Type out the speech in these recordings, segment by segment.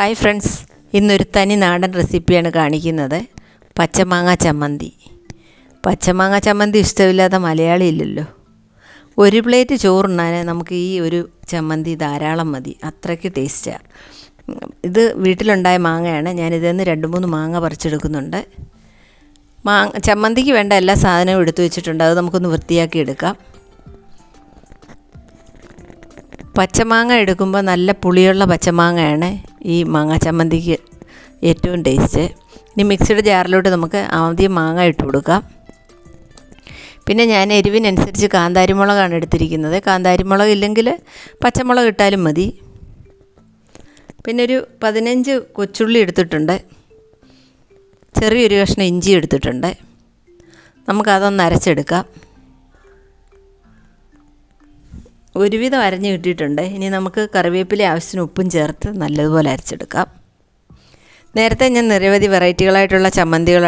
Hi friends ഇന്നൊരു തനി നാടൻ റെസിപ്പിയാണ് കാണിക്കുന്നത്. പച്ചമാങ്ങ ചമ്മന്തി. പച്ചമാങ്ങ ചമ്മന്തി ഇഷ്ടമില്ലാത്ത മലയാളി ഇല്ലല്ലോ. ഒരു പ്ലേറ്റ് ചോറുണ്ണാൻ നമുക്ക് ഈ ഒരു ചമ്മന്തി ധാരാളം മതി. അത്രയ്ക്ക് ടേസ്റ്റാണ് ഇത് വീട്ടിലുണ്ടായ മാങ്ങയാണ്. ഞാനിതിൽ നിന്ന് രണ്ട് മൂന്ന് മാങ്ങ പറിച്ചെടുക്കുന്നുണ്ട്. മാങ്ങ ചമ്മന്തിക്ക് വേണ്ട എല്ലാ സാധനവും എടുത്തു വെച്ചിട്ടുണ്ട്. അത് നമുക്കൊന്ന് വൃത്തിയാക്കി എടുക്കാം. പച്ചമാങ്ങ എടുക്കുമ്പോൾ നല്ല പുളിയുള്ള പച്ചമാങ്ങയാണ് ഈ മാങ്ങ ചമ്മന്തിക്ക് ഏറ്റവും ടേസ്റ്റ്. ഇനി മിക്സിയുടെ ജാറിലോട്ട് നമുക്ക് ആദ്യം മാങ്ങ ഇട്ട് കൊടുക്കാം. പിന്നെ ഞാൻ എരിവിനനുസരിച്ച് കാന്താരിമുളകാണ് എടുത്തിരിക്കുന്നത്. കാന്താരിമുളക് ഇല്ലെങ്കിൽ പച്ചമുളക് ഇട്ടാലും മതി. പിന്നെ ഒരു പതിനഞ്ച് കൊച്ചുള്ളി എടുത്തിട്ടുണ്ട്. ചെറിയൊരു കഷ്ണം ഇഞ്ചി എടുത്തിട്ടുണ്ട്. നമുക്കതൊന്ന് അരച്ചെടുക്കാം. ഒരുവിധം അരഞ്ഞ് കിട്ടിയിട്ടുണ്ട്. ഇനി നമുക്ക് കറിവേപ്പില ആവശ്യത്തിന് ഉപ്പും ചേർത്ത് നല്ലതുപോലെ അരച്ചെടുക്കാം. നേരത്തെ ഞാൻ നിരവധി വെറൈറ്റികളായിട്ടുള്ള ചമ്മന്തികൾ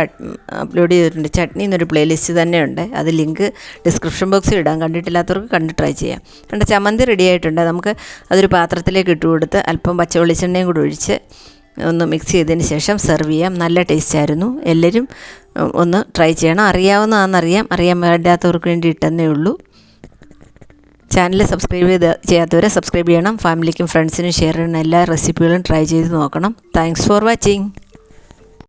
അപ്ലോഡ് ചെയ്തിട്ടുണ്ട്. ചട്നി എന്നൊരു പ്ലേലിസ്റ്റ് തന്നെയുണ്ട്. അത് ലിങ്ക് ഡിസ്ക്രിപ്ഷൻ ബോക്സിൽ ഇടാം. കണ്ടിട്ടില്ലാത്തവർക്ക് കണ്ട് ട്രൈ ചെയ്യാം. രണ്ട് ചമ്മന്തി റെഡി ആയിട്ടുണ്ട്. നമുക്ക് അതൊരു പാത്രത്തിലേക്ക് ഇട്ട് കൊടുത്ത് അല്പം പച്ച വെളിച്ചെണ്ണയും കൂടി ഒഴിച്ച് ഒന്ന് മിക്സ് ചെയ്തതിന് ശേഷം സെർവ് ചെയ്യാം. നല്ല ടേസ്റ്റ് ആയിരുന്നു. എല്ലാവരും ഒന്ന് ട്രൈ ചെയ്യണം. അറിയാവുന്നതാണെന്നറിയാം. അറിയാൻ വേണ്ടാത്തവർക്ക് വേണ്ടി ഇട്ടെന്നേ ഉള്ളൂ. ചാനൽ സബ്സ്ക്രൈബ് ചെയ്ത് ചെയ്യാത്തവരെ സബ്സ്ക്രൈബ് ചെയ്യണം. ഫാമിലിക്കും ഫ്രണ്ട്സിനും ഷെയർ ചെയ്യണം. എല്ലാ റെസിപ്പികളും ട്രൈ ചെയ്ത് നോക്കണം. Thanks for watching